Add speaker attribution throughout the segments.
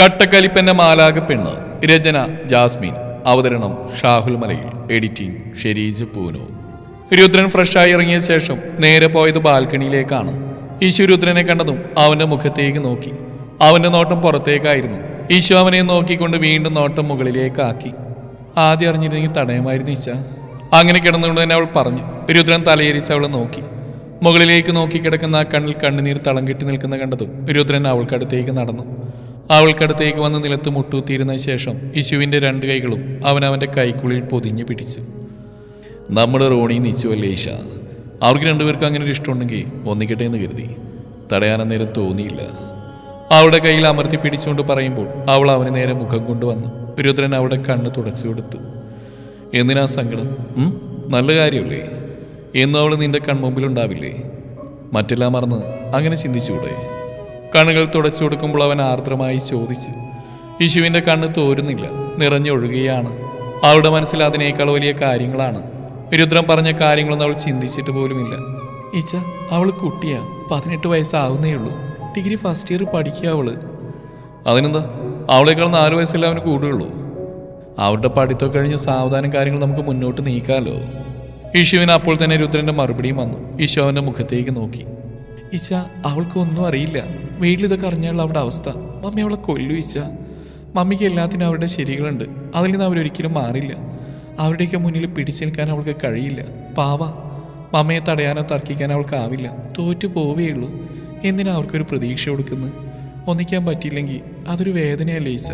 Speaker 1: കട്ടക്കലിപ്പന്റെ മാലാക പെണ്ണ് രചന ജാസ്മിൻ. അവതരണം ഷാഹുൽ മലയിൽ. എഡിറ്റിംഗ് ഷെരീജ് പൂനു രുദ്രൻ ഫ്രഷായി ഇറങ്ങിയ ശേഷം നേരെ പോയത് ബാൽക്കണിയിലേക്കാണ്. ഈശു രുദ്രനെ കണ്ടതും അവന്റെ മുഖത്തേക്ക് നോക്കി. അവന്റെ നോട്ടം പുറത്തേക്കായിരുന്നു. ഈശു അവനെ നോക്കിക്കൊണ്ട് വീണ്ടും നോട്ടം മുകളിലേക്കാക്കി. ആദ്യം അറിഞ്ഞിരുന്നെങ്കിൽ തടയമായിരുന്നു ഈശ. അങ്ങനെ കിടന്നുകൊണ്ട് തന്നെ അവൾ പറഞ്ഞു. രുദ്രൻ തലയേരിച്ച് അവളെ നോക്കി. മുകളിലേക്ക് നോക്കി കിടക്കുന്ന ആ കണ്ണിൽ കണ്ണുനീർ തളം കെട്ടി നിൽക്കുന്ന കണ്ടതും രുദ്രൻ അവൾക്കടുത്തേക്ക് നടന്നു. അവൾക്കടുത്തേക്ക് വന്ന് നിലത്ത് മുട്ടൂത്തിയിരുന്ന ശേഷം യശുവിന്റെ രണ്ട് കൈകളും അവൻ അവന്റെ കൈക്കുള്ളിൽ പൊതിഞ്ഞ് പിടിച്ചു. നമ്മുടെ റോണി നിശ്ചയല്ലേ ഈശ? അവർക്ക് രണ്ടുപേർക്കും അങ്ങനെ ഒരു ഇഷ്ടമുണ്ടെങ്കിൽ ഒന്നിക്കട്ടെ എന്ന് കരുതി. തടയാനന്നേരം തോന്നിയില്ല. അവളുടെ കയ്യിൽ അമർത്തി പിടിച്ചുകൊണ്ട് പറയുമ്പോൾ അവൾ അവന് നേരെ മുഖം കൊണ്ടുവന്നു. രുദ്രൻ അവളുടെ കണ്ണ് തുടച്ചു കൊടുത്തു. എന്തിനാ സങ്കടം? നല്ല കാര്യമല്ലേ? എന്നും അവൾ നിന്റെ കൺമുമ്പിലുണ്ടാവില്ലേ? മറ്റെല്ലാം മറന്ന് അങ്ങനെ ചിന്തിച്ചുകൂടെ? കണ്ണുകൾ തുടച്ചു കൊടുക്കുമ്പോൾ അവൻ ആർദ്രമായി ചോദിച്ചു യേശുവിന്റെ കണ്ണ് തോരുന്നില്ല നിറഞ്ഞൊഴുകുകയാണ് അവളുടെ മനസ്സിൽ അതിനേക്കാൾ വലിയ കാര്യങ്ങളാണ്. രുദ്രം പറഞ്ഞ കാര്യങ്ങളൊന്നും അവൾ ചിന്തിച്ചിട്ട് പോലുമില്ല. ഈച്ച അവൾ കുട്ടിയാ പതിനെട്ട് വയസ്സാവുന്നേ ഉള്ളൂ. ഡിഗ്രി ഫസ്റ്റ് ഇയർ പഠിക്കുക അവൾ. അതിനെന്താ? അവളേക്കാൾ നാല് വയസ്സല്ലേ അവന് കൂടുകയുള്ളൂ അവരുടെ പഠിത്തം കഴിഞ്ഞ സാവധാനം കാര്യങ്ങൾ നമുക്ക് മുന്നോട്ട് നീക്കാമല്ലോ. യേശുവിന് അപ്പോൾ തന്നെ രുദ്രന്റെ മറുപടിയും വന്നു. യേശു അവന്റെ മുഖത്തേക്ക് നോക്കി. ഈശ അവൾക്ക് ഒന്നും അറിയില്ല. വീട്ടിൽ ഇതൊക്കെ അറിഞ്ഞാലുള്ള അവരുടെ അവസ്ഥ. മമ്മി അവളെ കൊല്ലു ഈച്ച മമ്മിക്ക് എല്ലാത്തിനും അവരുടെ ശരികളുണ്ട്. അതിൽ നിന്ന് അവരൊരിക്കലും മാറില്ല. അവരുടെയൊക്കെ മുന്നിൽ പിടിച്ചു നിൽക്കാൻ അവൾക്ക് കഴിയില്ല. പാവ. മമ്മയെ തടയാനോ തർക്കിക്കാനോ അവൾക്കാവില്ല തോറ്റു പോവുകയുള്ളൂ എന്തിനാ അവർക്കൊരു പ്രതീക്ഷ കൊടുക്കുന്നത്? ഒന്നിക്കാൻ പറ്റിയില്ലെങ്കിൽ അതൊരു വേദനയല്ലേ ഈച്ച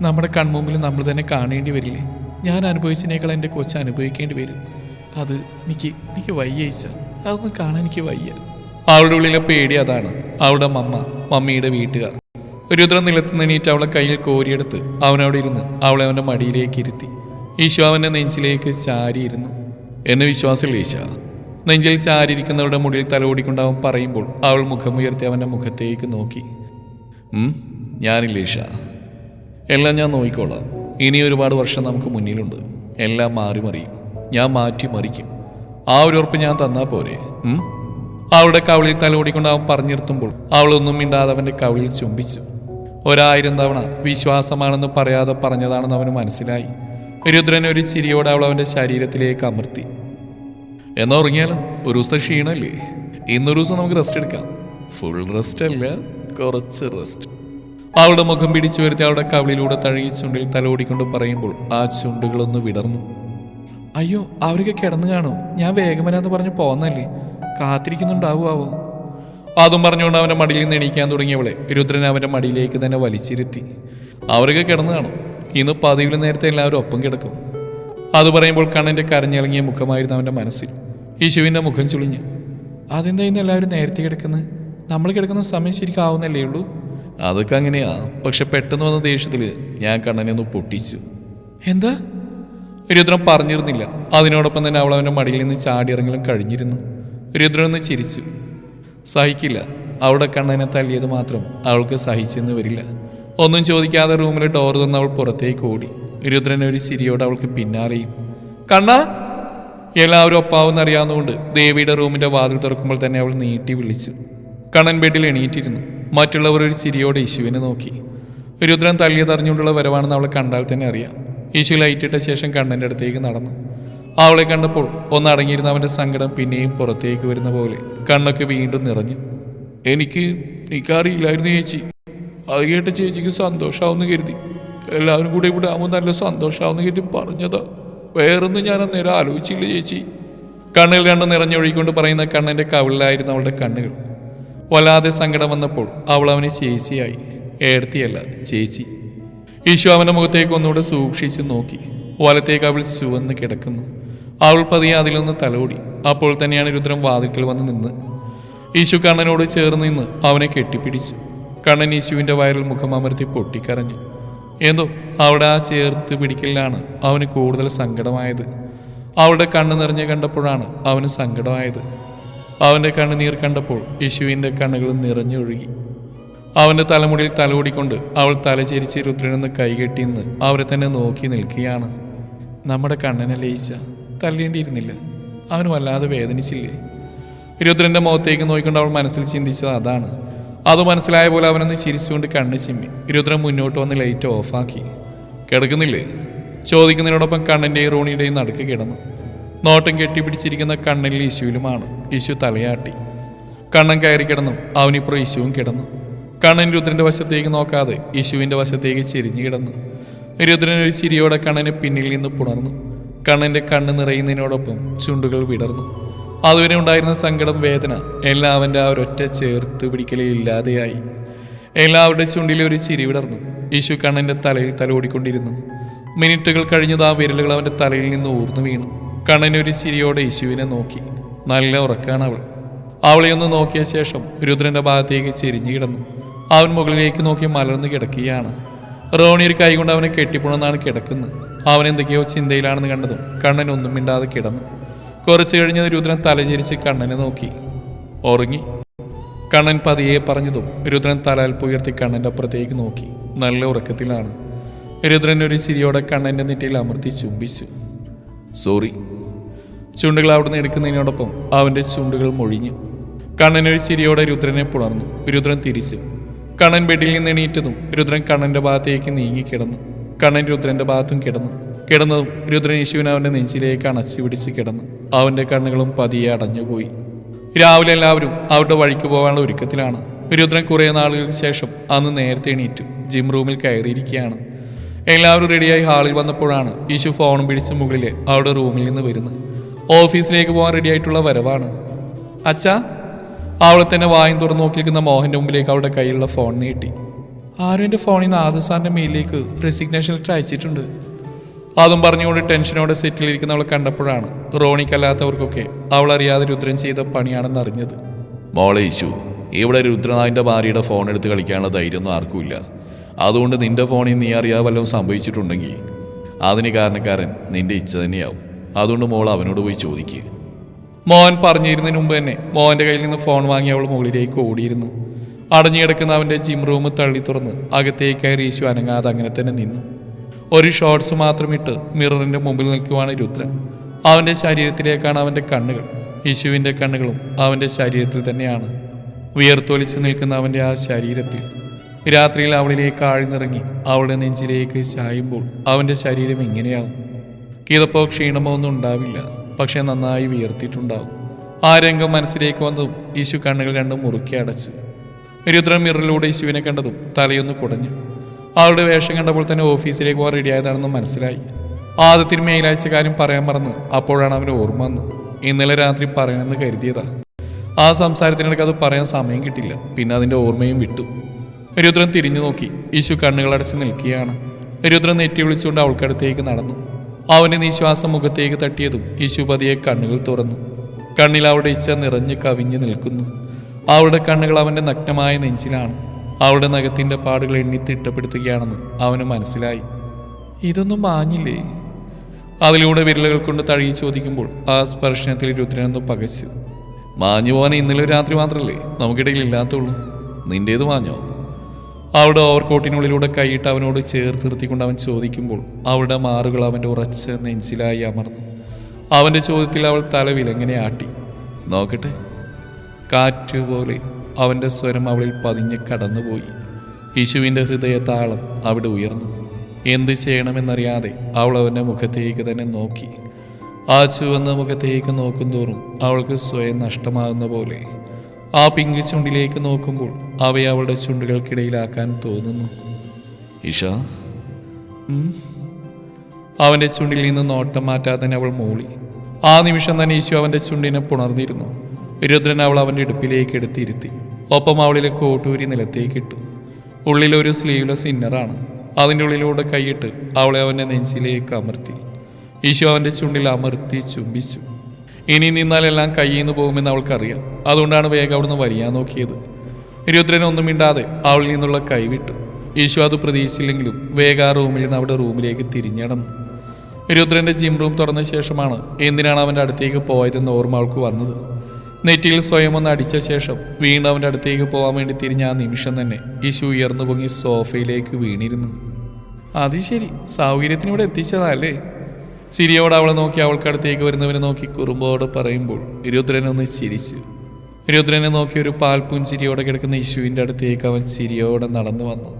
Speaker 1: നമ്മുടെ കൺമുമ്പിൽ നമ്മൾ തന്നെ കാണേണ്ടി വരില്ലേ? ഞാൻ അനുഭവിച്ചതിനേക്കാൾ എന്റെ കൊച്ച് അനുഭവിക്കേണ്ടി വരും. അത് എനിക്ക് എനിക്ക് വയ്യ ഈച്ച അതൊന്നും കാണാൻ എനിക്ക് വയ്യ. അവളുടെ ഉള്ളിലെ പേടി അതാണ്. അവളുടെ മമ്മ മമ്മിയുടെ വീട്ടുകാർ. രുദ്രൻ നിലത്ത് നിണീറ്റ് അവളെ കയ്യിൽ കോരിയെടുത്ത് അവനവിടെ ഇരുന്ന് അവളെ അവന്റെ മടിയിലേക്ക് ഇരുത്തി. ഈശോ അവന്റെ നെഞ്ചിലേക്ക് ചാരിയിരുന്നു. എന്നെ വിശ്വാസമില്ല ഈശ. നെഞ്ചിൽ ചാരിയിരിക്കുന്നവരുടെ മുടിയിൽ തലോടിക്കൊണ്ട് അവൻ പറയുമ്പോൾ അവൾ മുഖമുയർത്തി അവന്റെ മുഖത്തേക്ക് നോക്കി. ഞാനില്ല ഈശ. എല്ലാം ഞാൻ നോക്കിക്കോളാം. ഇനി ഒരുപാട് വർഷം നമുക്ക് മുന്നിലുണ്ട്. എല്ലാം മാറി മറിയും ഞാൻ മാറ്റി മറിക്കും ആ ഒരു ഉറപ്പ് ഞാൻ തന്നാൽ പോരെ? അവളുടെ കവിളിൽ തലോടിക്കൊണ്ട് അവൻ പറഞ്ഞിരുത്തുമ്പോൾ അവളൊന്നും മിണ്ടാതെ അവന്റെ കവിളിൽ ചുംബിച്ചു. ഒരായിരം തവണ വിശ്വാസമാണെന്ന് പറയാതെ പറഞ്ഞതാണെന്ന് അവന് മനസ്സിലായി. രുദ്രൻ ഒരു ചിരിയോടെ അവൾ അവന്റെ ശരീരത്തിലേക്ക് അമർത്തി. എന്നാ ഉറങ്ങിയാലോ? ഒരു ദിവസത്തെ ക്ഷീണല്ലേ? ഇന്നൊരു ദിവസം നമുക്ക് റെസ്റ്റ് എടുക്കാം. ഫുൾ റെസ്റ്റ് അല്ല കുറച്ച് റെസ്റ്റ് അവളുടെ മുഖം പിടിച്ചു വരുത്തി അവളുടെ കവിളിലൂടെ തഴുകി ചുണ്ടിൽ തലോടിക്കൊണ്ട് പറയുമ്പോൾ ആ ചുണ്ടുകളൊന്ന് വിടർന്നു. അയ്യോ അവരൊക്കെ കിടന്നു കാണോ. ഞാൻ വേഗം വരാന്ന് പറഞ്ഞ് പോന്നല്ലേ? കാത്തിരിക്കുന്നുണ്ടാവുമാവോ? അതും പറഞ്ഞുകൊണ്ട് അവന്റെ മടിയിൽ നിന്ന് എണീക്കാൻ തുടങ്ങിയവളെ രുദ്രൻ അവന്റെ മടിയിലേക്ക് തന്നെ വലിച്ചിരുത്തി. അവരൊക്കെ കിടന്നു കാണും. ഇന്ന് പതിവിൽ നേരത്തെ എല്ലാവരും ഒപ്പം കിടക്കും. അത് പറയുമ്പോൾ കണ്ണന്റെ കരഞ്ഞിളങ്ങിയ മുഖമായിരുന്നു അവന്റെ മനസ്സിൽ. യേശുവിന്റെ മുഖം ചുളിഞ്ഞു. അതെന്താ ഇന്ന് എല്ലാവരും നേരത്തെ കിടക്കുന്നത് നമ്മൾ കിടക്കുന്ന സമയം ശരിക്കും ആവുന്നല്ലേ ഉള്ളൂ? അതൊക്കെ അങ്ങനെയാ. പക്ഷെ പെട്ടെന്ന് വന്ന ദേഷ്യത്തിൽ ഞാൻ കണ്ണനെ ഒന്ന് പൊട്ടിച്ചു. എന്താ? രുദ്രം പറഞ്ഞിരുന്നില്ല. അതിനോടൊപ്പം തന്നെ അവൾ അവന്റെ മടിയിൽ നിന്ന് ചാടിയിറങ്ങലും കഴിഞ്ഞിരുന്നു. രുദ്രൻ ഒന്ന് ചിരിച്ചു. സഹിക്കില്ല. അവിടെ കണ്ണനെ തല്ലിയത് മാത്രം അവൾക്ക് സഹിച്ചെന്ന് വരില്ല. ഒന്നും ചോദിക്കാതെ റൂമിലെ ഡോർ തന്ന് അവൾ പുറത്തേക്ക് ഓടി. രുദ്രൻ ഒരു ചിരിയോടെ അവൾക്ക് പിന്നാലെയും കണ്ണ! എല്ലാവരും ഒപ്പാവെന്നറിയാവുന്നതുകൊണ്ട് ദേവിയുടെ റൂമിന്റെ വാതിൽ തുറക്കുമ്പോൾ തന്നെ അവൾ നീട്ടി വിളിച്ചു. കണ്ണൻ ബെഡിൽ എണീറ്റിരുന്നു. മറ്റുള്ളവർ ഒരു ചിരിയോടെ യേശുവിനെ നോക്കി. രുദ്രൻ തല്ലിയതറിഞ്ഞുകൊണ്ടുള്ള വരവാണെന്ന് അവളെ കണ്ടാൽ തന്നെ അറിയാം. യേശു ലൈറ്റിട്ട ശേഷം കണ്ണന്റെ അടുത്തേക്ക് നടന്നു. അവളെ കണ്ടപ്പോൾ ഒന്നടങ്ങിയിരുന്ന അവന്റെ സങ്കടം പിന്നെയും പുറത്തേക്ക് വരുന്ന പോലെ കണ്ണൊക്കെ വീണ്ടും നിറഞ്ഞു. എനിക്ക് നിൽക്കാറിയില്ലായിരുന്നു ചേച്ചി. അത് കേട്ട ചേച്ചിക്ക് സന്തോഷമാവെന്ന് കരുതി. എല്ലാവരും കൂടെ ഇവിടെ ആവുമ്പോൾ നല്ല സന്തോഷമാവെന്ന് കരുതി പറഞ്ഞതാ. വേറൊന്നും ഞാൻ അന്നേരം ആലോചിച്ചില്ല ചേച്ചി. കണ്ണിൽ രണ്ടും നിറഞ്ഞൊഴുകിക്കൊണ്ട് പറയുന്ന കണ്ണന്റെ കവിളിലായിരുന്നു അവളുടെ കണ്ണുകൾ. വല്ലാതെ സങ്കടം വന്നപ്പോൾ അവൾ അവനെ ചേച്ചിയായി ഏർത്തിയല്ല ചേച്ചി. ഈശോ അവന്റെ മുഖത്തേക്ക് ഒന്നുകൂടെ സൂക്ഷിച്ച് നോക്കി. വലത്തേക്ക് അവൾ ചുവന്ന് കിടക്കുന്നു. അവൾ പതിയെ അതിലൊന്ന് തലോടി. അപ്പോൾ തന്നെയാണ് രുദ്രൻ വാതിൽക്കൽ വന്ന് നിന്ന്. ഈശു കണ്ണനോട് ചേർന്ന് നിന്ന് അവനെ കെട്ടിപ്പിടിച്ച്. കണ്ണൻ ഈശുവിന്റെ വയറിൽ മുഖം അമർത്തി പൊട്ടിക്കരഞ്ഞു. എന്തോ അവിടെ ആ ചേർത്ത് പിടിക്കലിലാണ് അവന് കൂടുതൽ സങ്കടമായത്. അവളുടെ കണ്ണ് നിറഞ്ഞ് കണ്ടപ്പോഴാണ് അവന് സങ്കടമായത്. അവന്റെ കണ്ണുനീർ കണ്ടപ്പോൾ യേശുവിന്റെ കണ്ണുകൾ നിറഞ്ഞൊഴുകി അവന്റെ തലമുടിയിൽ തലോടിക്കൊണ്ട് അവൾ തലചരിച്ച് രുദ്രനെന്ന് കൈകെട്ടിന്ന് അവരെ തന്നെ നോക്കി നിൽക്കുകയാണ്. നമ്മുടെ കണ്ണനെ ഈശ? തല്ലേണ്ടിയിരുന്നില്ല അവന് വല്ലാതെ വേദനിച്ചില്ലേ. രുദ്രന്റെ മുഖത്തേക്ക് നോക്കിക്കൊണ്ട് അവൾ മനസ്സിൽ ചിന്തിച്ചത് അതാണ്. അത് മനസ്സിലായ പോലെ അവനൊന്ന് ചിരിച്ചുകൊണ്ട് കണ്ണ് ചിമ്മി. രുദ്രൻ മുന്നോട്ട് വന്ന് ലൈറ്റ് ഓഫാക്കി. കിടക്കുന്നില്ലേ? ചോദിക്കുന്നതിനോടൊപ്പം കണ്ണന്റെയും റോണിയുടെയും നടുക്ക് കിടന്നു. നോട്ടം കെട്ടിപ്പിടിച്ചിരിക്കുന്ന കണ്ണനിൽ ഇശുവിലുമാണ് ഇശു തലയാട്ടി. കണ്ണൻ കയറി കിടന്നു. അവനിപ്പുറം ഇശുവും കിടന്നു. കണ്ണൻ രുദ്രന്റെ വശത്തേക്ക് നോക്കാതെ യശുവിന്റെ വശത്തേക്ക് ചെരിഞ്ഞു കിടന്നു. രുദ്രൻ ഒരു ചിരിയോടെ കണ്ണനെ പിന്നിൽ നിന്ന് പുണർന്നു. കണ്ണന്റെ കണ്ണ് നിറയുന്നതിനോടൊപ്പം ചുണ്ടുകൾ വിടർന്നു. അതുവരെ ഉണ്ടായിരുന്ന സങ്കടം വേദന എല്ലാം അവന്റെ ആ ഒരൊറ്റ ചേർത്ത് പിടിക്കലേ ഇല്ലാതെയായി. എല്ലാവരുടെ ചുണ്ടിലെ ഒരു ചിരി വിടർന്നു. യേശു കണ്ണന്റെ തലയിൽ തലോടിക്കൊണ്ടിരുന്നു മിനിറ്റുകൾ കഴിഞ്ഞത് ആ വിരലുകൾ അവന്റെ തലയിൽ നിന്ന് ഊർന്നു വീണു. കണ്ണനൊരു ചിരിയോടെ യേശുവിനെ നോക്കി. നല്ല ഉറക്കാണ് അവൾ. അവളെ ഒന്ന് നോക്കിയ ശേഷം രുദ്രന്റെ ഭാഗത്തേക്ക് ചെരിഞ്ഞു കിടന്നു. അവൻ മുകളിലേക്ക് നോക്കി മലർന്നു കിടക്കുകയാണ്. റോണി ഒരു കൈകൊണ്ട് അവനെ കെട്ടിപ്പോണെന്നാണ് കിടക്കുന്നത്. അവൻ എന്തൊക്കെയോ ചിന്തയിലാണെന്ന് കണ്ടതും കണ്ണൻ ഒന്നും മിണ്ടാതെ കിടന്നു. കുറച്ചു കഴിഞ്ഞ് രുദ്രൻ തലചരിച്ച് കണ്ണനെ നോക്കി. ഉറങ്ങി. കണ്ണൻ പതിയെ പറഞ്ഞതും രുദ്രൻ തലാൽ പുയർത്തി കണ്ണന്റെ അപ്പുറത്തേക്ക് നോക്കി. നല്ല ഉറക്കത്തിലാണ്. രുദ്രൻ ഒരു ചിരിയോടെ കണ്ണന്റെ നെറ്റിയിൽ അമർത്തി ചുംബിച്ചു. സോറി. ചുണ്ടുകൾ അവിടുന്ന് എടുക്കുന്നതിനോടൊപ്പം അവന്റെ ചുണ്ടുകൾ മൊഴിഞ്ഞു. കണ്ണൻ ഒരു ചിരിയോടെ രുദ്രനെ പുണർന്നു. രുദ്രൻ തിരിച്ചു. കണ്ണൻ ബെഡിൽ നിന്ന് എണീറ്റതും രുദ്രൻ കണ്ണന്റെ ഭാഗത്തേക്ക് നീങ്ങി കിടന്നു കണ്ണൻ രുദ്രന്റെ ഭാഗത്തും കിടന്നു. കിടന്നതും രുദ്രൻ യേശുവിനെ അവന്റെ നെഞ്ചിലേക്ക് അണച്ചു പിടിച്ച് കിടന്നു. അവന്റെ കണ്ണുകളും പതിയെ അടഞ്ഞുപോയി രാവിലെ എല്ലാവരും അവരുടെ വഴിക്ക് പോകാനുള്ള ഒരുക്കത്തിലാണ്. രുദ്രൻ കുറേ നാളുകൾക്ക് ശേഷം അന്ന് നേരത്തെ എണീറ്റു ജിം റൂമിൽ കയറിയിരിക്കുകയാണ്. എല്ലാവരും റെഡിയായി ഹാളിൽ വന്നപ്പോഴാണ് യേശു ഫോണും പിടിച്ച് മുകളിലെ അവരുടെ റൂമിൽ നിന്ന് വരുന്നത്. ഓഫീസിലേക്ക് പോകാൻ റെഡിയായിട്ടുള്ള വരവാണ്. അച്ഛാ അവളെ തന്നെ വായും തുറന്നു നോക്കി നിൽക്കുന്ന മോഹന്റെ മുമ്പിലേക്ക് അവളുടെ കയ്യിലുള്ള ഫോൺ നീട്ടി. ആരും എന്റെ ഫോണിൽ നിന്ന് ആദം സാറിന്റെ മെയിലിലേക്ക് റെസിഗ്നേഷൻ ലെറ്റർ അയച്ചിട്ടുണ്ട്. അതും പറഞ്ഞുകൊണ്ട് ടെൻഷനോടെ സെറ്റിലിരിക്കുന്ന അവളെ കണ്ടപ്പോഴാണ് റോണിക്കല്ലാത്തവർക്കൊക്കെ അവൾ അറിയാതെ രുദ്രൻ ചെയ്ത പണിയാണെന്ന് അറിഞ്ഞത്.
Speaker 2: മോളെ ഇശു ഇവിടെ രുദ്രനാഥിന്റെ ഭാര്യയുടെ ഫോൺ എടുത്ത് കളിക്കാനുള്ള ധൈര്യമൊന്നും ആർക്കുമില്ല അതുകൊണ്ട് നിന്റെ ഫോണിൽ നീ അറിയാതെ വല്ലതും സംഭവിച്ചിട്ടുണ്ടെങ്കിൽ അതിന് കാരണക്കാരൻ നിന്റെ ഇച്ഛ തന്നെയാവും. അതുകൊണ്ട് മോൾ അവനോട് പോയി ചോദിക്കുക
Speaker 1: മോഹൻ പറഞ്ഞിരുന്നതിന് മുമ്പ് തന്നെ മോഹന്റെ കയ്യിൽ നിന്ന് ഫോൺ വാങ്ങി അവൾ മുകളിലേക്ക് ഓടിയിരുന്നു. അടഞ്ഞു കിടക്കുന്ന അവന്റെ ജിം റൂം തള്ളി തുറന്ന് അകത്തേക്ക് കയറി യേശു അനങ്ങാതെ അങ്ങനെ തന്നെ നിന്നു. ഒരു ഷോർട്സ് മാത്രം ഇട്ട് മിററിന്റെ മുമ്പിൽ നിൽക്കുവാണ് രുദ്രൻ. അവന്റെ ശരീരത്തിലേക്കാണ് അവന്റെ കണ്ണുകൾ. യേശുവിന്റെ കണ്ണുകളും അവന്റെ ശരീരത്തിൽ തന്നെയാണ്. വിയർത്തൊലിച്ച് നിൽക്കുന്ന അവന്റെ ആ ശരീരത്തിൽ. രാത്രിയിൽ അവളിലേക്ക് ആഴ്ന്നിറങ്ങി അവളുടെ നെഞ്ചിലേക്ക് ചായുമ്പോൾ അവന്റെ ശരീരം ഇങ്ങനെയാവും. കിതപ്പോ ക്ഷീണമോ ഒന്നും ഉണ്ടാവില്ല പക്ഷേ നന്നായി വിയർത്തിയിട്ടുണ്ടാവും. ആ രംഗം മനസ്സിലേക്ക് വന്നതും യേശു കണ്ണുകൾ രണ്ടും മുറുക്കി അടച്ചു. രുദ്രൻ മിററിലൂടെ യേശുവിനെ കണ്ടതും തലയൊന്ന് കുടഞ്ഞു. അവളുടെ വേഷം കണ്ടപ്പോൾ തന്നെ ഓഫീസിലേക്ക് പോകാൻ റെഡിയായതാണെന്ന് മനസ്സിലായി. ആദ്യത്തിന് മേലാഴ്ച കാര്യം പറയാൻ മറന്ന് അപ്പോഴാണ് അവന് ഓർമ്മ വന്നത്. ഇന്നലെ രാത്രി പറയണമെന്ന് കരുതിയതാ. ആ സംസാരത്തിനിടയ്ക്ക് അത് പറയാൻ സമയം കിട്ടില്ല പിന്നെ അതിന്റെ ഓർമ്മയും വിട്ടു. രുദ്രൻ തിരിഞ്ഞു നോക്കി. യേശു കണ്ണുകളടച്ച് നിൽക്കുകയാണ്. രുദ്രൻ നെറ്റി വിളിച്ചുകൊണ്ട് അവൾക്കടുത്തേക്ക് നടന്നു. അവന്റെ നിശ്വാസം മുഖത്തേക്ക് തട്ടിയതും യേശു പതിയെ കണ്ണുകൾ തുറന്നു. കണ്ണിൽ അവളുടെ ഇച്ഛ നിറഞ്ഞ് കവിഞ്ഞു നിൽക്കുന്നു. അവളുടെ കണ്ണുകൾ അവന്റെ നഗ്നമായ നെഞ്ചിലാണ്. അവളുടെ നഖത്തിന്റെ പാടുകൾ എണ്ണി തിട്ടപ്പെടുത്തുകയാണെന്ന് അവന് മനസ്സിലായി. ഇതൊന്നും മാഞ്ഞില്ലേ അതിലൂടെ വിരലുകൾ കൊണ്ട് തഴുകി ചോദിക്കുമ്പോൾ ആ സ്പർശനത്തിൽ രുദ്രനൊന്ന് പകച്ചു. മാഞ്ഞു പോകാൻ ഇന്നലെ രാത്രി മാത്രമല്ലേ നമുക്കിടയിൽ ഇല്ലാത്തുള്ളൂ നിന്റേത് മാഞ്ഞോ? അവളുടെ ഓവർകോട്ടിനുള്ളിലൂടെ കൈയിട്ട് അവനോട് ചേർത്ത് നിർത്തിക്കൊണ്ട് അവൻ ചോദിക്കുമ്പോൾ അവളുടെ മാറുകൾ അവന്റെ ഉറച്ച നെഞ്ചിലായി അമർന്നു. അവന്റെ ചോദ്യത്തിൽ അവൾ തല വിലങ്ങനെ ആട്ടി. നോക്കട്ടെ കാറ്റ് പോലെ അവന്റെ സ്വരം അവളിൽ പതിഞ്ഞ് കടന്നുപോയി. യേശുവിന്റെ ഹൃദയത്താളം അവിടെ ഉയർന്നു. എന്ത് ചെയ്യണമെന്നറിയാതെ അവൾ അവന്റെ മുഖത്തേക്ക് തന്നെ നോക്കി. ആ ചുവന്ന മുഖത്തേക്ക് നോക്കും തോറും അവൾക്ക് സ്വയം നഷ്ടമാകുന്ന പോലെ. ആ പിങ്ക് ചുണ്ടിലേക്ക് നോക്കുമ്പോൾ അവയെ അവളുടെ ചുണ്ടുകൾക്കിടയിലാക്കാൻ തോന്നുന്നു.
Speaker 2: ഇഷ
Speaker 1: അവന്റെ ചുണ്ടിൽ നിന്ന് നോട്ടം മാറ്റാതെ തന്നെ അവൾ മൂളി. ആ നിമിഷം തന്നെ ഈശോ അവന്റെ ചുണ്ടിനെ പുണർന്നിരുന്നു. രുദ്രൻ അവൾ അവന്റെ ഇടുപ്പിലേക്ക് എടുത്തിരുത്തി. ഒപ്പം അവളിലെ കോട്ടൂരി നിലത്തേക്ക് ഇട്ടു. ഉള്ളിലൊരു സ്ലീവ്ലെസ് ഇന്നറാണ് അതിന്റെ ഉള്ളിലൂടെ കൈയിട്ട് അവളെ അവന്റെ നെഞ്ചിലേക്ക് അമർത്തി. ഈശോ അവന്റെ ചുണ്ടിൽ അമർത്തി ചുംബിച്ചു. ഇനി നിന്നാലെല്ലാം കയ്യിൽ നിന്ന് പോകുമെന്ന് അവൾക്കറിയാം. അതുകൊണ്ടാണ് വേഗം അവിടുന്ന് വരിയാൻ നോക്കിയത്. രുദ്രൻ ഒന്നും മിണ്ടാതെ അവളിൽ നിന്നുള്ള കൈവിട്ടു. ഈശോ അത് പ്രതീക്ഷിച്ചില്ലെങ്കിലും വേഗം ആ റൂമിൽ നിന്ന് അവിടെ റൂമിലേക്ക് തിരിഞ്ഞടന്നു. രുദ്രന്റെ ജിം റൂം തുറന്ന ശേഷമാണ് എന്തിനാണ് അവന്റെ അടുത്തേക്ക് പോയതെന്ന് ഓർമ്മ അവൾക്ക് വന്നത്. നെറ്റിയിൽ സ്വയം ഒന്ന് അടിച്ച ശേഷം വീണ്ടും അവന്റെ അടുത്തേക്ക് പോകാൻ വേണ്ടി തിരിഞ്ഞ ആ നിമിഷം തന്നെ യേശു ഉയർന്നു പൊങ്ങി സോഫയിലേക്ക് വീണിരുന്നു. അത് ശരി. സൗകര്യത്തിന് ഇവിടെ എത്തിച്ചതല്ലേ ചിരിയോട് അവളെ നോക്കി അവൾക്കടുത്തേക്ക് വരുന്നവനെ നോക്കി കുറുമ്പോട് പറയുമ്പോൾ രുദ്രനൊന്ന് ചിരിച്ചു. രുദ്രനെ നോക്കി ഒരു പാൽപൂഞ്ചിരിയോടെ കിടക്കുന്ന യേശുവിന്റെ അടുത്തേക്ക് അവൻ ചിരിയോടെ നടന്നു വന്നു.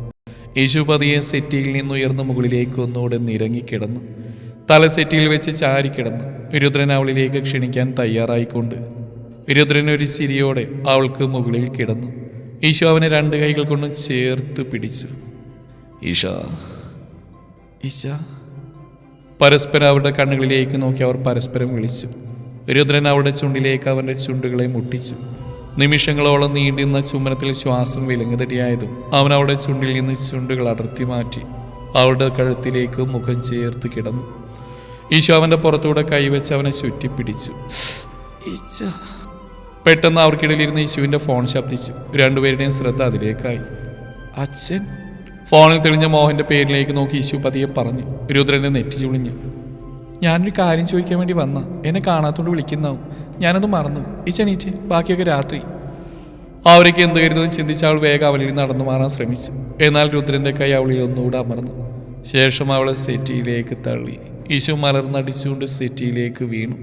Speaker 1: യേശു പതിയെ സെറ്റിയിൽ നിന്ന് ഉയർന്ന മുകളിലേക്ക് ഒന്നുകൂടെ നിരങ്ങിക്കിടന്നു തല സെറ്റിയിൽ വെച്ച് ചാരി കിടന്നു രുദ്രൻ അവളിലേക്ക് ക്ഷണിക്കാൻ തയ്യാറായിക്കൊണ്ട് രുദ്രൻ ഒരു ചിരിയോടെ അവൾക്ക് മുകളിൽ കിടന്നു. ഈശോ അവനെ രണ്ട് കൈകൾ കൊണ്ട് ചേർത്ത് പിടിച്ചു.
Speaker 2: ഈശ.
Speaker 1: ഈശ. പരസ്പരം അവരുടെ കണ്ണുകളിലേക്ക് നോക്കി അവർ പരസ്പരം വിളിച്ചു. രുദ്രൻ അവളുടെ ചുണ്ടിലേക്ക് അവന്റെ ചുണ്ടുകളെ മുട്ടിച്ചു. നിമിഷങ്ങളോളം നീണ്ടുന്ന ചുമനത്തിൽ ശ്വാസം വിലങ്ങുതടിയായതും അവൻ അവളുടെ ചുണ്ടിൽ നിന്ന് ചുണ്ടുകൾ അടർത്തി മാറ്റി അവളുടെ കഴുത്തിലേക്ക് മുഖം ചേർത്ത് കിടന്നു. ഈശോ അവന്റെ പുറത്തൂടെ കൈവച്ച് അവനെ ചുറ്റിപ്പിടിച്ചു. ഈച്ച പെട്ടെന്ന് അവർക്കിടയിലിരുന്ന് യേശുവിന്റെ ഫോൺ ശബ്ദിച്ചു. രണ്ടുപേരുടെയും ശ്രദ്ധ അതിലേക്കായി. അച്ഛൻ? ഫോണിൽ തെളിഞ്ഞ മോഹന്റെ പേരിലേക്ക് നോക്കി യേശു പതിയെ പറഞ്ഞു. രുദ്രനെ നെറ്റി ചുളിഞ്ഞു. ഞാനൊരു കാര്യം ചോദിക്കാൻ വേണ്ടി വന്ന. എന്നെ കാണാത്തോണ്ട് വിളിക്കുന്നാവും ഞാനത് മറന്നു. ഈ ചെണീറ്റ് ബാക്കിയൊക്കെ രാത്രി. അവരേക്ക് എന്ത് കരുതെന്ന് ചിന്തിച്ച് അവൾ വേഗം അവളിൽ നടന്നു മാറാൻ ശ്രമിച്ചു. എന്നാൽ രുദ്രന്റെ കൈ അവളിൽ ഒന്നുകൂടെ അമർന്നു. ശേഷം അവളെ സെറ്റിയിലേക്ക് തള്ളി. യേശു മലർന്നടിച്ചുകൊണ്ട് സെറ്റിയിലേക്ക് വീണു.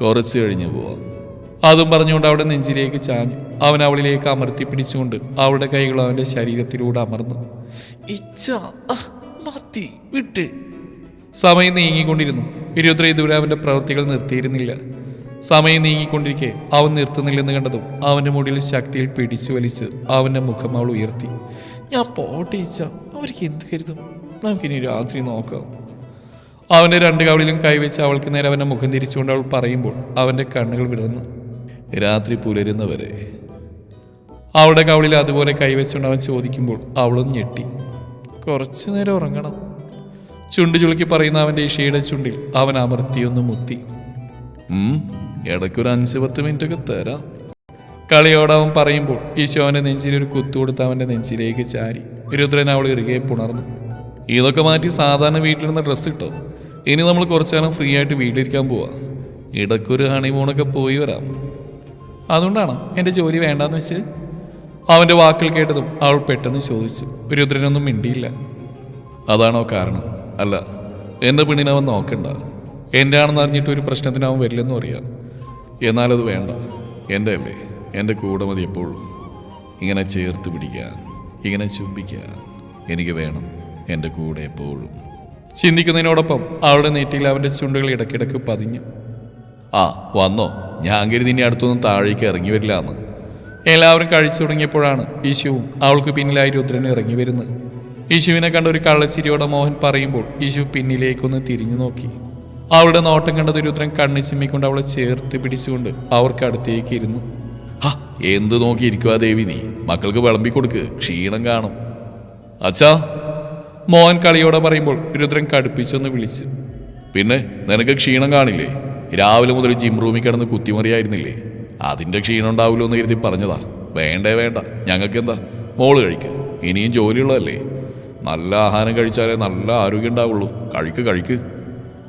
Speaker 2: കുറച്ച് കഴിഞ്ഞ് പോവാം.
Speaker 1: അതും പറഞ്ഞുകൊണ്ട് അവിടെ നെഞ്ചിലേക്ക് ചാഞ്ഞു. അവൻ അവളിലേക്ക് അമർത്തി പിടിച്ചുകൊണ്ട് അവളുടെ കൈകൾ അവന്റെ ശരീരത്തിലൂടെ അമർന്നു. ഇച്ഛ വിട്ട്. സമയം നീങ്ങിക്കൊണ്ടിരുന്നു. ഇരുപത്തി ഇതുവരെ അവന്റെ പ്രവൃത്തികൾ നിർത്തിയിരുന്നില്ല. സമയം നീങ്ങിക്കൊണ്ടിരിക്കെ അവൻ നിർത്തുന്നില്ലെന്ന് കണ്ടതും അവന്റെ മുടിയിൽ ശക്തിയിൽ പിടിച്ചു വലിച്ച് അവന്റെ മുഖം അവൾ ഉയർത്തി. ഞാൻ പോട്ടെ ഇച്ഛ അവർക്ക് എന്ത് കരുതും? നമുക്കിനി രാത്രി നോക്കാം. അവന്റെ രണ്ട് കവളിലും കൈവച്ച് അവൾക്ക് നേരെ അവന്റെ മുഖം തിരിച്ചുകൊണ്ട് അവൾ പറയുമ്പോൾ അവന്റെ കണ്ണുകൾ വിടർന്നു.
Speaker 2: രാത്രി പുലരുന്നവരെ.
Speaker 1: അവളുടെ കവളിൽ അതുപോലെ കൈവച്ചുകൊണ്ട് അവൻ ചോദിക്കുമ്പോൾ അവളും ഞെട്ടി. കുറച്ചു നേരം ഉറങ്ങണം. ചുണ്ടു ചുളുക്കി പറയുന്ന അവന്റെ ഇഷയുടെ ചുണ്ടിൽ അവൻ അമർത്തിയൊന്ന് മുത്തി.
Speaker 2: ഇടയ്ക്കൊരു അഞ്ച് പത്ത് മിനിറ്റ് ഒക്കെ തരാം
Speaker 1: കളിയോടവൻ പറയുമ്പോൾ ഈശോ അവന്റെ നെഞ്ചിൽ ഒരു കുത്തു കൊടുത്ത് അവന്റെ നെഞ്ചിലേക്ക് ചാരി. രുദ്രൻ അവൾ ഇറുകെ പുണർന്നു. ഇതൊക്കെ മാറ്റി സാധാരണ വീട്ടിലിരുന്ന ഡ്രസ്സ് ഇട്ടോ? ഇനി നമ്മൾ കുറച്ചു നേരം ഫ്രീ ആയിട്ട് വീട്ടിലിരിക്കാൻ പോവാം. ഇടയ്ക്കൊരു ഹണിമൂണൊക്കെ പോയി വരാം. അതുകൊണ്ടാണോ എന്റെ ജോലി വേണ്ടാന്ന് വെച്ച് അവന്റെ വാക്കുകൾ കേട്ടതും അവൾ പെട്ടെന്ന് ചോദിച്ചു. രുദ്രനൊന്നും മിണ്ടിയില്ല.
Speaker 2: അതാണോ കാരണം? അല്ല
Speaker 1: എന്റെ പെണ്ണിനവൻ നോക്കണ്ട. എന്റെ ആണെന്ന് അറിഞ്ഞിട്ട് ഒരു പ്രശ്നത്തിന് അവൻ വരില്ലെന്നും അറിയാം.
Speaker 2: എന്നാലത് വേണ്ട. എന്റെ അല്ലേ എന്റെ കൂടെ മതി എപ്പോഴും. ഇങ്ങനെ ചേർത്ത് പിടിക്കാൻ ഇങ്ങനെ ചുംബിക്കാൻ എനിക്ക് വേണം എന്റെ കൂടെ എപ്പോഴും.
Speaker 1: ചിന്തിക്കുന്നതിനോടൊപ്പം അവളുടെ നെറ്റിയിൽ അവന്റെ ചുണ്ടുകൾ ഇടയ്ക്കിടയ്ക്ക് പതിഞ്ഞു
Speaker 2: ആ വന്നോ. ഞാൻ കരുതി ഇനി അടുത്തൊന്നും താഴേക്ക് ഇറങ്ങി വരില്ല എന്ന്
Speaker 1: എല്ലാവരും കഴിച്ചു തുടങ്ങിയപ്പോഴാണ് യേശുവും അവൾക്ക് പിന്നിലായി രുദ്രൻ ഇറങ്ങി വരുന്നത്. യേശുവിനെ കണ്ട ഒരു കള്ളച്ചിരിയോടെ മോഹൻ പറയുമ്പോൾ യേശു പിന്നിലേക്കൊന്ന് തിരിഞ്ഞു നോക്കി. അവളുടെ നോട്ടം കണ്ടത് രുദ്രൻ കണ്ണി ചിമ്മിക്കൊണ്ട് അവളെ ചേർത്ത് പിടിച്ചുകൊണ്ട് അവർക്ക് അടുത്തേക്ക് ഇരുന്നു.
Speaker 2: ആ എന്ത് നോക്കിയിരിക്കുക ദേവി നീ? മക്കൾക്ക് വിളമ്പി കൊടുക്ക് ക്ഷീണം കാണും. അച്ഛാ.
Speaker 1: മോഹൻ കളിയോടെ പറയുമ്പോൾ രുദ്രൻ കടുപ്പിച്ചൊന്ന് വിളിച്ചു.
Speaker 2: പിന്നെ നിനക്ക് ക്ഷീണം കാണില്ലേ? രാവിലെ മുതൽ ജിം റൂമിൽ കിടന്ന് കുത്തിമറിയായിരുന്നില്ലേ? അതിന്റെ ക്ഷീണം ഉണ്ടാവില്ലോ എന്ന് കരുതി പറഞ്ഞതാ. വേണ്ടേ വേണ്ട. ഞങ്ങൾക്ക് എന്താ? മോൾ കഴിക്ക്. ഇനിയും ജോലിയുള്ളതല്ലേ നല്ല ആഹാരം കഴിച്ചാലേ നല്ല ആരോഗ്യം ഉണ്ടാവുള്ളൂ. കഴിക്ക് കഴിക്ക്.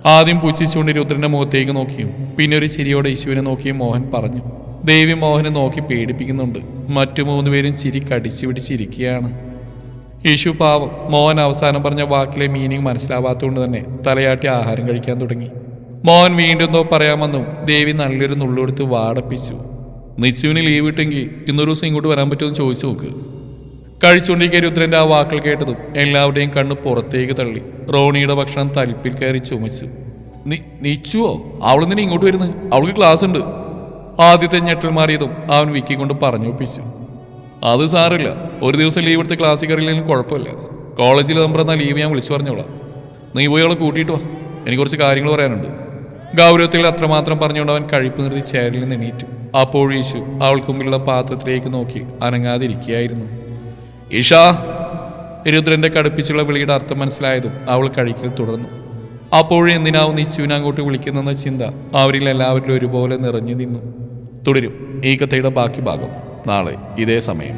Speaker 1: ആദ്യം പുച്ഛിച്ചുകൊണ്ട് രുദ്രന്റെ മുഖത്തേക്ക് നോക്കിയും പിന്നെ ഒരു ചിരിയോടെ യേശുവിനെ നോക്കിയും മോഹൻ പറഞ്ഞു. ദേവി മോഹനെ നോക്കി പേടിപ്പിക്കുന്നുണ്ട്. മറ്റു മൂന്ന് പേരും ചിരി കടിച്ചു പിടിച്ചിരിക്കുകയാണ്. യേശു പാവം. മോഹൻ അവസാനം പറഞ്ഞ വാക്കിലെ മീനിങ് മനസ്സിലാവാത്തതുകൊണ്ട് തന്നെ തലയാട്ടി ആഹാരം കഴിക്കാൻ തുടങ്ങി. മോഹൻ വീണ്ടും പറയാമെന്നും ദേവി നല്ലൊരു നുള്ളെടുത്ത് വാടപ്പിച്ചു. നിശ്ചുവിന് ലീവ് കിട്ടെങ്കിൽ ഇന്നൊരു ദിവസം ഇങ്ങോട്ട് വരാൻ പറ്റുമെന്ന് ചോദിച്ചു നോക്ക്. കഴിച്ചുകൊണ്ടിരിക്കുക രുദ്രന്റെ ആ വാക്കുകൾ കേട്ടതും എല്ലാവരുടെയും കണ്ണ് പുറത്തേക്ക് തള്ളി. റോണിയുടെ ഭക്ഷണം തലിപ്പിൽ കയറി ചുമച്ചു.
Speaker 2: നീ നിച്ചുവോ? അവളെന്തിനെ ഇങ്ങോട്ട് വരുന്നത് അവൾക്ക് ക്ലാസ് ഉണ്ട്.
Speaker 1: ആദ്യത്തെ ഞെട്ടൽ മാറിയതും അവൻ വിക്കി കൊണ്ട് പറഞ്ഞു ഒപ്പിച്ചു അത് സാറില്ല ഒരു ദിവസം ലീവ് എടുത്ത് ക്ലാസ്സിൽ കയറിയില്ലെങ്കിലും കുഴപ്പമില്ല. കോളേജിൽ നമ്പർ എന്നാൽ ലീവ് ഞാൻ വിളിച്ചു പറഞ്ഞോളാം. നീ പോയി അവളെ കൂട്ടിയിട്ട് വാ. എനിക്ക് കുറച്ച് കാര്യങ്ങൾ പറയാനുണ്ട്. ഗൗരവത്തിൽ അത്രമാത്രം പറഞ്ഞുകൊണ്ട് അവൻ കഴിപ്പ് നിർത്തി ചേരിൽ നിന്ന് എണീറ്റു. അപ്പോൾ യേശു അവൾക്ക് മുമ്പിലുള്ള പാത്രത്തിലേക്ക് നോക്കി അനങ്ങാതിരിക്കുകയായിരുന്നു.
Speaker 2: ഈഷാ
Speaker 1: രുദ്രന്റെ കടുപ്പിച്ചുള്ള വിളിയുടെ അർത്ഥം മനസ്സിലായതും അവൾ കഴിക്കൽ തുടർന്നു. അപ്പോഴും എന്തിനാവും നിശ്ചുവിനെ അങ്ങോട്ട് വിളിക്കുന്നെന്ന ചിന്ത അവരിൽ എല്ലാവരിലും ഒരുപോലെ നിറഞ്ഞു നിന്നു. തുടരും ഈ കഥയുടെ ബാക്കി ഭാഗം നാളെ ഇതേ സമയം.